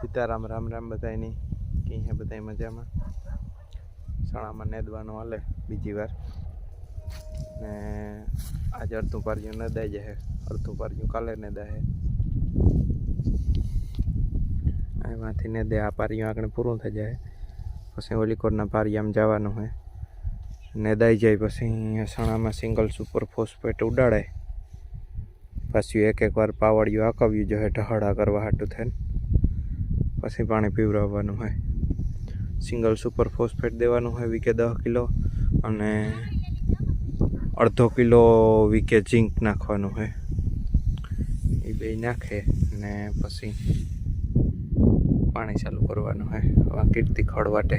સીતારામ, રામ રામ બધાયની. કે હે બધાય મજામાં? સણામાં નેદવાનું હાલે બીજી વાર. ને આજે અડધું પાર્યું નદાઈ જાય અડધું પાર્યું કાલે નદાય એમાંથી ને દે આ પાર્યું આગળ પૂરું થઈ જાય પછી ઓલી કોરના પારિયામાં જવાનું હોય નેદાઈ જાય પછી સણામાં સિંગલ સુપર ફોસ્ફેટ ઉડાડે પાછું એક એક વાર પાવડિયું આકવ્યું જોઈએ ઢહડા કરવા હાટું થઈને. પછી પાણી પીવડાવવાનું હોય. સિંગલ સુપર ફોસ્ફેટ દેવાનું હોય વીકે દસ કિલો અને અડધો કિલો વીકે ઝીંક નાખવાનું હોય. એ બે નાખે ને પછી પાણી ચાલુ કરવાનું હોય. કીર્તિ ખડ વાટે.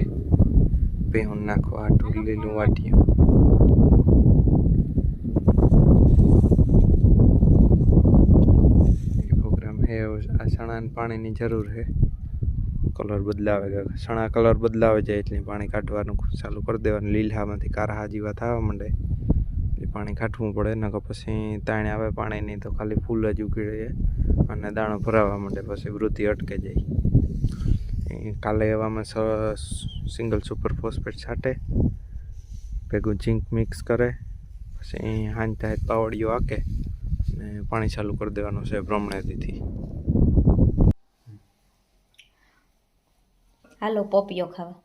ભેહું નાખવા હાટું લીલું વાટીએ આ ચણાને પાણીની જરૂર છે કલર બદલાવે સણા કલર બદલાવે જાય એટલે પાણી કાઢવાનું ચાલુ કરી દેવાનું. લીલામાંથી કારા જેવા થવા માંડે. એટલે પાણી કાઢવું પડે, નકર પછી તાણે આવે પાણી નહીં તો ખાલી ફૂલ જ જાય અને દાણો ભરાવા માંડે, પછી વૃદ્ધિ અટકે જાય. કાલે એવામાં સિંગલ સુપર ફોસ્ફેટ છાંટે, ભેગું ઝીંક મિક્સ કરે, પછી હાંજ પાવડીઓ આકે ને પાણી ચાલુ કરી દેવાનું છે બ્રહ્મણેતીથી હાલો પોપિયો ખાવા.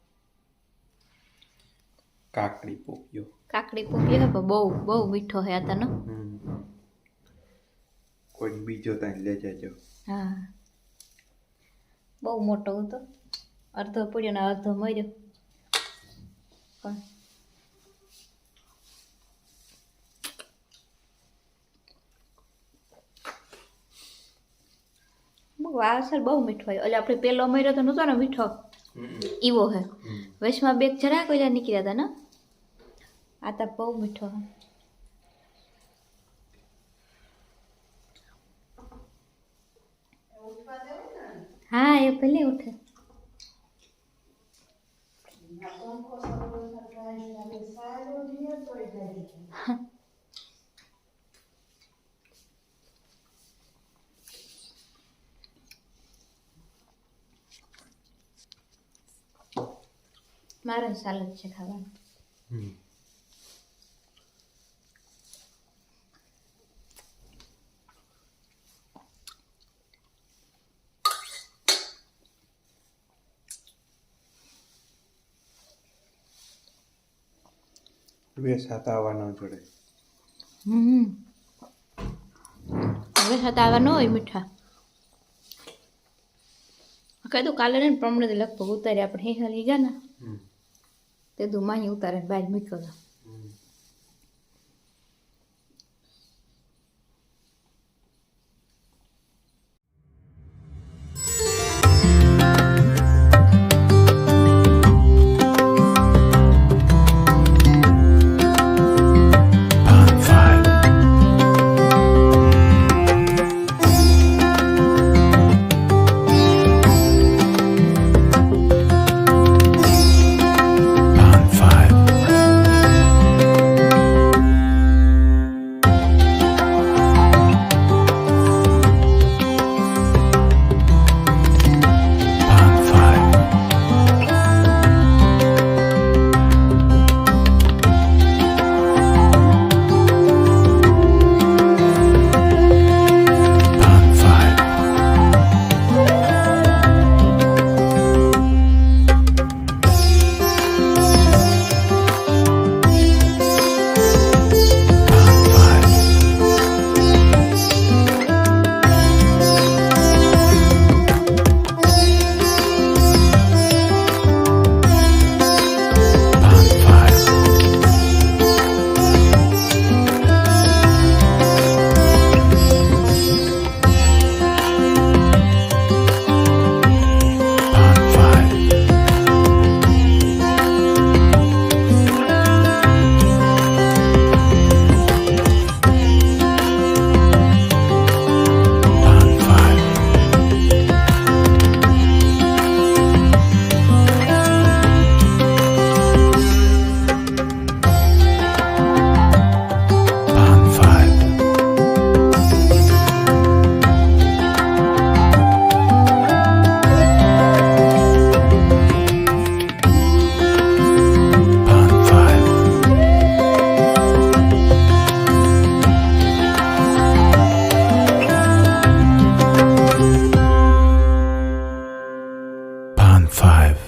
કાકડી પોપિયો કાકડી પોપિયો હે બહુ બહુ મીઠો હે આતાનો કોઈ બીજો તાઈ લઈ જજો. હા. બહુ મોટો હતો. અડધો પડ્યો ને અડધો મર્યો. પણ આ બહુ મીઠો હોય. એટલે આપણે પેલો મર્યો તો નહોતો ને મીઠો? ઈવો હે. વચમાં બેગ જરા કોઈલા નીકળ્યા હતા ને? આ તો બહુ મીઠો હે. હા, એ ભલે ઉઠે. મારે સાલડ છે ખાવાનું બે સાત આવવાનો જોડે હમ હવે હોય મીઠા કીધું કાલે ને પ્રમાણે લગભગ ઉતારી આપણે હે હાલી ગયા ને તે દું માહી ઉતારે બહાર હતો five.